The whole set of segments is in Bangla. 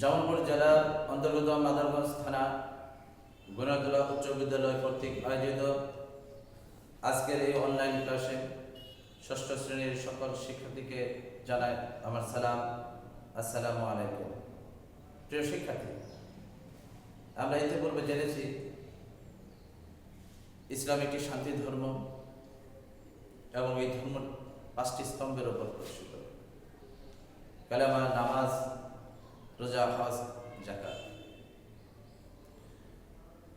জামালপুর জেলার অন্তর্গত মাদারগঞ্জ থানা গুণাদুল্লাহ উচ্চ বিদ্যালয় কর্তৃক আয়োজিত আজকের এই অনলাইন ক্লাসে ষষ্ঠ শ্রেণির সকল শিক্ষার্থীকে জানাই আমার সালাম। আসসালামু আলাইকুম। প্রিয় শিক্ষার্থী, আমরা ইতিপূর্বে জেনেছি ইসলাম একটি শান্তি ধর্ম এবং এই ধর্ম পাঁচটি স্তম্ভের উপর প্রতিষ্ঠিত। কালামা, নামাজ রোজা, হজ জাকাত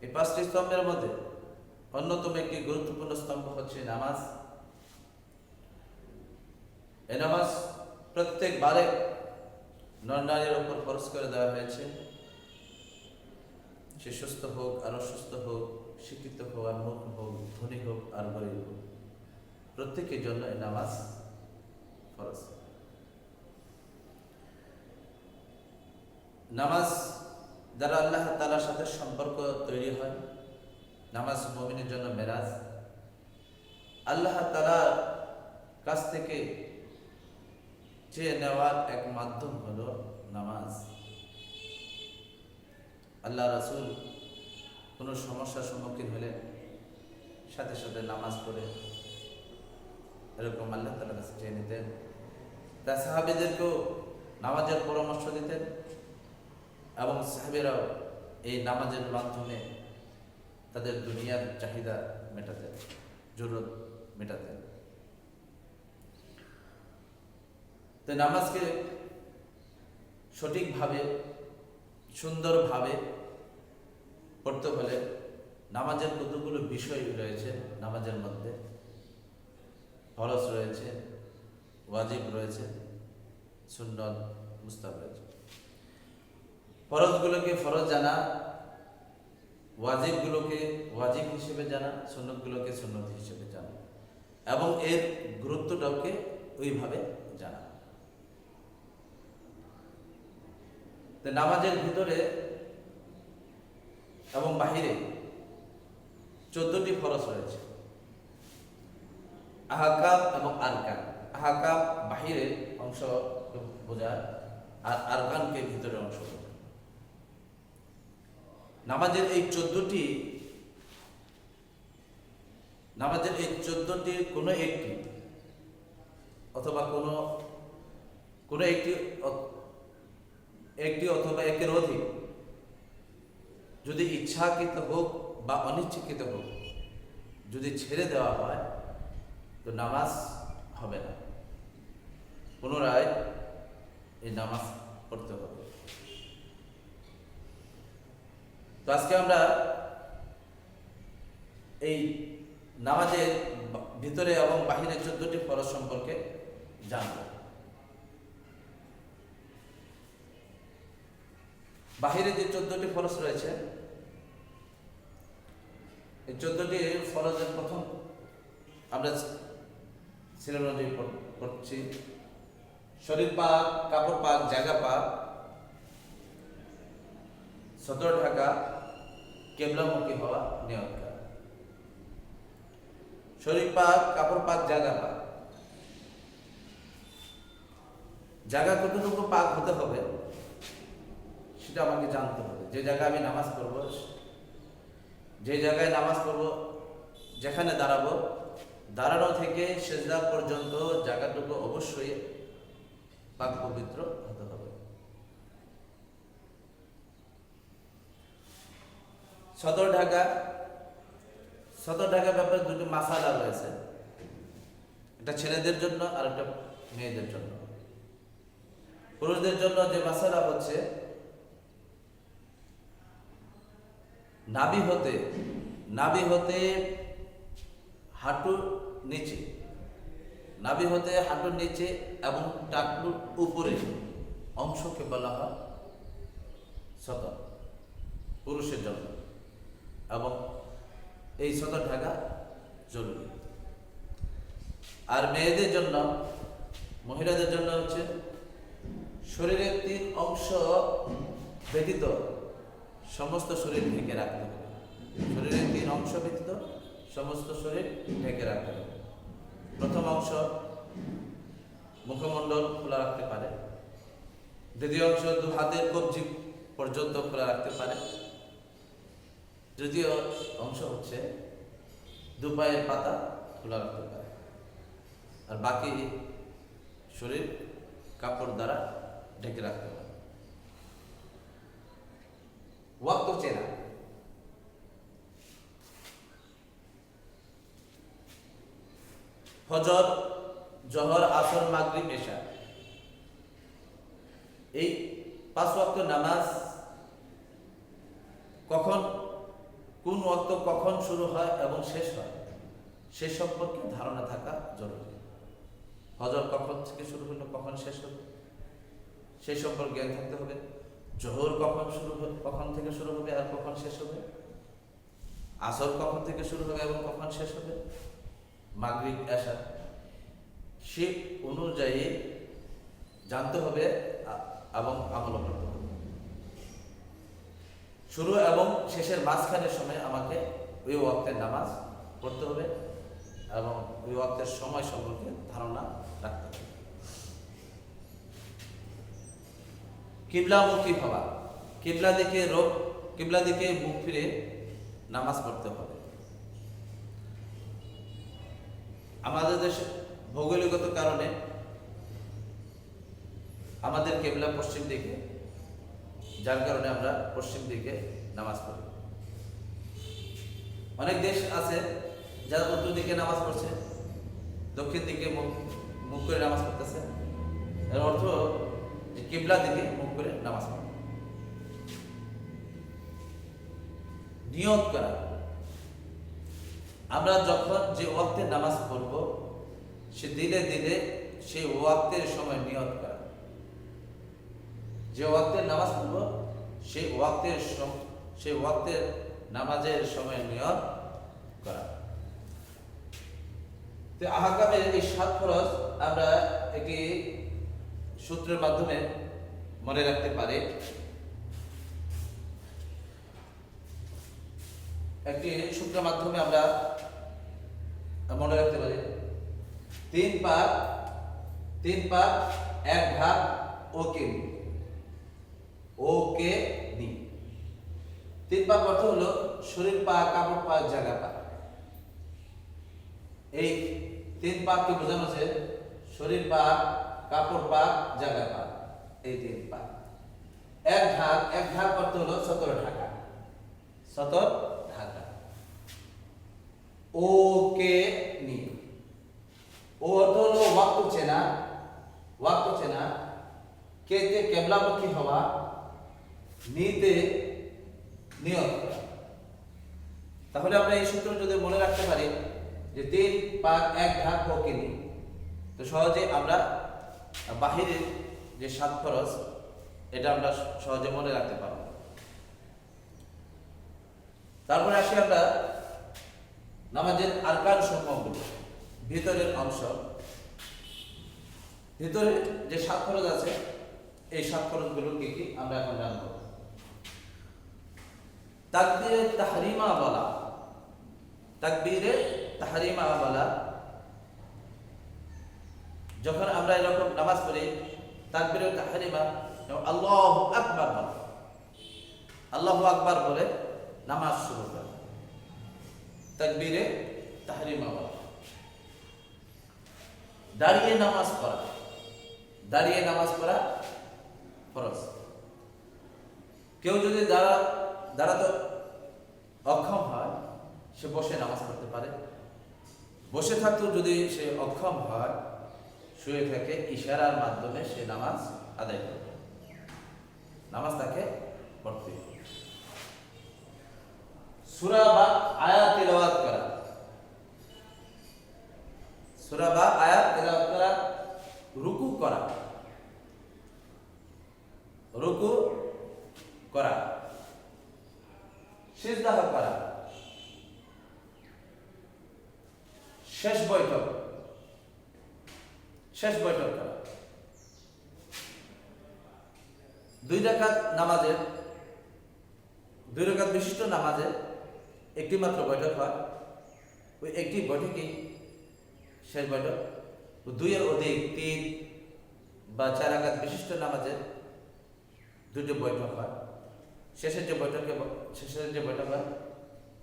এই পাঁচটি স্তম্ভের মধ্যে অন্যতম একটি গুরুত্বপূর্ণ স্তম্ভ হচ্ছে নামাজ। এ নামাজ প্রত্যেকবারে নর নারীর ওপর খরচ করে দেওয়া হয়েছে। সে সুস্থ হোক আর অসুস্থ হোক, শিক্ষিত হোক আর মূর্খ হোক, ধনী হোক আর গরিব হোক, প্রত্যেকের জন্য এই নামাজ ফরজ। নামাজ দ্বারা আল্লাহ তালার সাথে সম্পর্ক তৈরি হয়। নামাজ মমিনের জন্য মেরাজ। আল্লাহ তালার কাছ থেকে চেয়ে নেওয়ার এক মাধ্যম হলো নামাজ। আল্লাহ রাসুল কোনো সমস্যার সম্মুখীন হলে সাথে সাথে নামাজ পড়ে। এরকম আল্লাহ তালার কাছে চেয়ে নিতেন। তা সাহাবিদেরকেও নামাজের পরামর্শ দিতেন। এবং সাহেবেরাও এই নামাজের মাধ্যমে তাদের দুনিয়ার চাহিদা মেটাতেন জরুরত মেটাতেন তো নামাজকে সঠিকভাবে, সুন্দরভাবে পড়তে হলে নামাজের কতগুলো বিষয় রয়েছে নামাজের মধ্যে? ফরজ রয়েছে, ওয়াজিব রয়েছে, সুন্নত মুস্তাব রয়েছে। ফরজগুলোকে ফরজ জানা, ওয়াজিবগুলোকে ওয়াজিব হিসেবে জানা, সুন্নতগুলোকে সুন্নত হিসেবে জানা। এবং এর গুরুত্বটাকে ওইভাবে জানা। নামাজের ভিতরে এবং বাহিরে চোদ্দটি ফরজ রয়েছে। আহাকাম এবং আরকান। আহাকাম বাহিরের অংশ বোঝায় আর আরকানকে ভিতরে অংশ নামাজের এই চোদ্দটি, নামাজের এই চোদ্দটি কোনো একটি, অথবা কোনো কোনো একটি একটি অথবা একের অধিক, যদি ইচ্ছাকৃত হোক বা অনিচ্ছাকৃত হোক, যদি ছেড়ে দেওয়া হয়, তো নামাজ হবে না। পুনরায় এই নামাজ পড়তে হবে। তো আজকে আমরা এই নামাজের ভিতরে এবং বাহিরে চোদ্দটি ফরজ সম্পর্কে জানব। বাহিরে যে চোদ্দটি ফরজ রয়েছে, এই চোদ্দটি ফরজের প্রথম আমরা সিনেমাটি পড়ছি। শরীর পাক, কাপড় পাক, জায়গা পাক সদর ঢাকা কেবলামুখী হওয়া নিয়ত শরীর পাক, কাপড় পাক জায়গা পাক। জায়গা কতটুকু পাক হতে হবে, সেটা আমাকে জানতে হবে। যে জায়গায় আমি নামাজ পড়ব, যে জায়গায় নামাজ পড়ব, যেখানে দাঁড়াবো, দাঁড়ানো থেকে সেজদা পর্যন্ত জায়গাটুকু অবশ্যই পাক পবিত্র হতে হবে। সদর ঢাকা সদর ঢাকা ব্যাপারে দুটো মাসালা রয়েছে। একটা ছেলেদের জন্য আর একটা মেয়েদের জন্য। পুরুষদের জন্য যে মাসালা হচ্ছে নাবি হতে নাবি হতে হাঁটু নিচে নাবি হতে হাঁটুর নিচে এবং টাকলুর উপরে অংশকে বলা হয় সদর পুরুষের জন্য। এবং এই সদর ঢাকা জরুরি। আর মেয়েদের জন্য, মহিলাদের জন্য হচ্ছে শরীরের তিন অংশ ব্যতীত সমস্ত শরীর ঢেকে রাখতে হবে। শরীরের তিন অংশ ব্যতীত সমস্ত শরীর ঢেকে রাখতে হবে। প্রথম অংশ মুখমণ্ডল খোলা রাখতে পারে। দ্বিতীয় অংশ দু হাতের কবজি পর্যন্ত খোলা রাখতে পারে। তৃতীয় অংশ হচ্ছে দু পায়ের পাতা খোলা রাখতে পারে। আর বাকি শরীর, কাপড় দ্বারা ঢেকে রাখতে পারে। ওয়াক্ত চেনা ফজর, জহর, আসর, মাগরিব, এশা। এই পাঁচ ওয়াক্ত নামাজ কখন কোন ওয়াক্ত কখন শুরু হয় এবং শেষ হয়, সে সম্পর্কে ধারণা থাকা জরুরি। হজর কখন থেকে শুরু হলো, কখন শেষ হবে সেই সম্পর্কে জ্ঞান থাকতে হবে। জোহর কখন শুরু হবে কখন থেকে শুরু হবে আর কখন শেষ হবে? আসর কখন থেকে শুরু হবে এবং কখন শেষ হবে? মাগরিক এশা। সে অনুযায়ী জানতে হবে এবং আমল করতে শুরু এবং শেষের মাঝখানের সময় আমাকে ওই ওয়াক্তের নামাজ পড়তে হবে এবং ওই ওয়াক্তের সময় সম্পর্কে ধারণা রাখতে হবে। কিবলামুখী হওয়া, কিবলা দিকে রোগ, কিবলা দিকে মুখ ফিরে নামাজ পড়তে হবে। আমাদের দেশে ভৌগোলিকত কারণে আমাদের কেবলা পশ্চিম দিকে যার কারণে আমরা পশ্চিম দিকে নামাজ পড়ি। অনেক দেশ আছে যারা উত্তর দিকে নামাজ পড়ছে, দক্ষিণ দিকে মুখ করে নামাজ পড়তেছে। এর অর্থ যে কিবলা দিকে মুখ করে নামাজ পড়ে। নিয়ত করা। আমরা যখন যে ওয়াক্তে নামাজ পড়ব, সে দিনে দিনে সেই ওয়াক্তের সময় নিয়ত করা। যে ওয়াক্তের নামাজ পড়ব, সেই ওয়াক্তের সেই ওয়াক্তের নামাজের সময় নিয়ত করা। তো আহকামের এই সাত খরচ আমরা একটি সূত্রের মাধ্যমে মনে রাখতে পারি। একটি সূত্রের মাধ্যমে আমরা মনে রাখতে পারি। তিন পাক তিন পাক, এক ভাগ ও ওকে ওকে নি। তিন পাক অর্থ হলো শরীর পা, কাপড় পা, জায়গা পা। এই তিন পাককে বোঝানো হচ্ছে? শরীর পা, কাপড় পা, জায়গা পা। এই তিন পাক এক ঢাক এক ঢাক অর্থ হলো সতেরো ঢাকা। সতর ঢাকা। ওকে নি। ও অর্থ হলো ওয়াক্ত চেনা। ওয়াক্ত চেনা। কেতে কেবলামুখী হওয়া। নিতে করা। তাহলে আমরা এই সূত্র যদি মনে রাখতে পারি যে তিন পাক এক ভাগ নি তো সহজে আমরা বাহিরের যে সাত খরচ, এটা আমরা সহজে মনে রাখতে পারব। তারপরে আসি আমরা নামাজের আরকান সমূহগুলো ভিতরের অংশ। ভিতরে যে সাত খরচ আছে, এই সাত খরচগুলো কি কি আমরা এখন জানব। তাকবীরে তাহরিমা বলা। তাকবীরে তাহরিমা বলা। যখন আমরা এরকম নামাজ পড়ি, তাকবীরে তাহরিমা, আল্লাহ আকবার বলা। আল্লাহ আকবার বলে নামাজ শুরু করে। তাকবীরে তাহরিমা বলা। দাঁড়িয়ে নামাজ পড়া। দাঁড়িয়ে নামাজ পড়া ফরজ। কেউ যদি দাঁড়া দাঁড়াতে অক্ষম হয়, সে বসে নামাজ পড়তে পারে। বসে থাকতেও যদি সে অক্ষম হয়, শুয়ে থাকে ইশারার মাধ্যমে সে নামাজ আদায় করবে। নামাজ তাকে পড়তে। সূরা বা আয়াত তেলাওয়াত করা। সূরা বা আয়াত তেলাওয়াত করা, রুকু করা। রুকু করা। সিজদাহ করা। শেষ বৈঠক। শেষ বৈঠক করা। দুই রাকাত নামাজের, দুই রাকাত বিশিষ্ট নামাজের একটি মাত্র বৈঠক হয়। ওই একটি বৈঠকই শেষ বৈঠক। দুইয়ের অধিক তিন বা চার রাকাত বিশিষ্ট নামাজের দুটি বৈঠক হয়। শেষের যে বৈঠকে শেষের যে বৈঠক হয়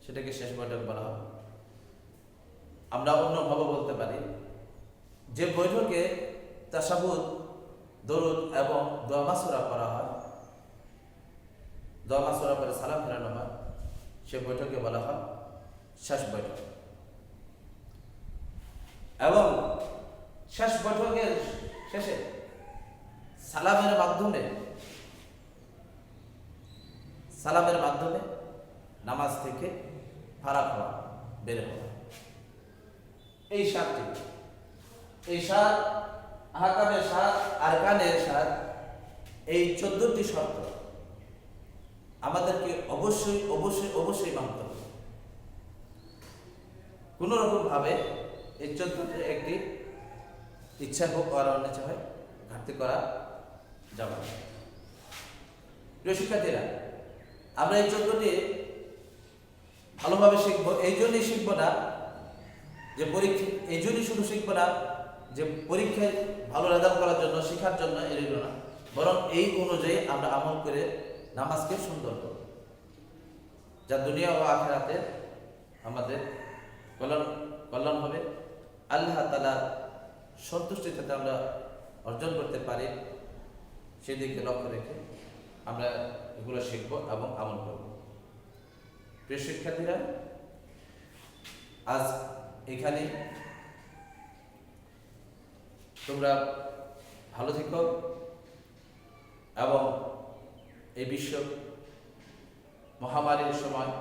সেটাকে শেষ বৈঠক বলা হয় আমরা অন্যভাবে বলতে পারি, যে বৈঠকে তাসাবুদ দরুদ এবং দোয়া মাসুরা করা হয়, দোয়া মাসুরা করে সালাম ফেরানো হয়, সে বৈঠকে বলা হয় শেষ বৈঠক। এবং শেষ বৈঠকের শেষে সালামের মাধ্যমে সালামের মাধ্যমে নামাজ থেকে ফারাক হওয়া, বের হওয়া। এই সাতটি। এই সাত, আহকামের সাত, আরকানের সাত, এই চোদ্দটি শর্ত আমাদেরকে অবশ্যই অবশ্যই অবশ্যই মানতে হবে। কোনো এই চোদ্দটি একটি ইচ্ছা হোক আর অনিচ্ছা হয়, ঘাটতি করা যাবে প্রিয় শিক্ষার্থীরা আমরা এই চোদ্দটি ভালোভাবে শিখব। এই জন্যই শিখব না যে পরীক্ষা এই জন্যই শুধু শিখব না যে পরীক্ষায় ভালো রেজাল্ট করার জন্য, শেখার জন্য এগুলো না। বরং এই অনুযায়ী আমরা আমল করে নামাজকে সুন্দর করব। যা দুনিয়া ও আখেরাতে আমাদের কল্যাণ কল্যাণ হবে। আল্লাহ তালা সন্তুষ্টি যাতে আমরা অর্জন করতে পারি, সেদিকে লক্ষ্য রেখে আমরা এগুলো শিখব এবং আমল করব। প্রিয় শিক্ষার্থীরা, আজ এখানে তোমরা ভালো থেকো এবং এই বিশ্ব মহামারীর সময়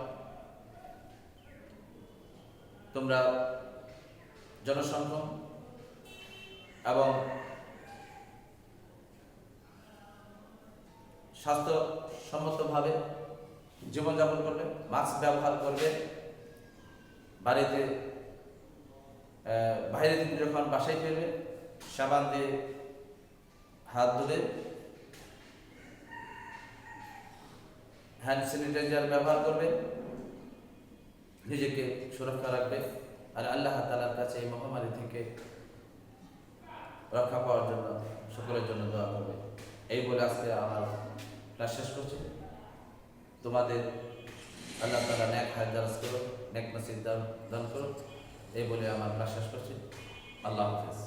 তোমরা জনসংখ্যা এবং স্বাস্থ্যসম্মতভাবে জীবনযাপন করবে, মাস্ক ব্যবহার করবে, বাড়িতে বাইরে থেকে যখন বাসায় ফিরবে, সাবান দিয়ে হাত ধুলে হ্যান্ড স্যানিটাইজার ব্যবহার করবে, নিজেকে সুরক্ষা রাখবে আর আল্লাহ তালার কাছে এই মহামারী থেকে রক্ষা পাওয়ার জন্য, সকলের জন্য দোয়া করবে। এই বলে আজকে আমার ক্লাস শেষ করছি। তোমাদের আল্লাহ তালা ন্যাক হায় দারাজ করো ন্যাক মাসিদ দান করো এই বলে আমার ক্লাস শেষ করছি। আল্লাহ হাফিজ।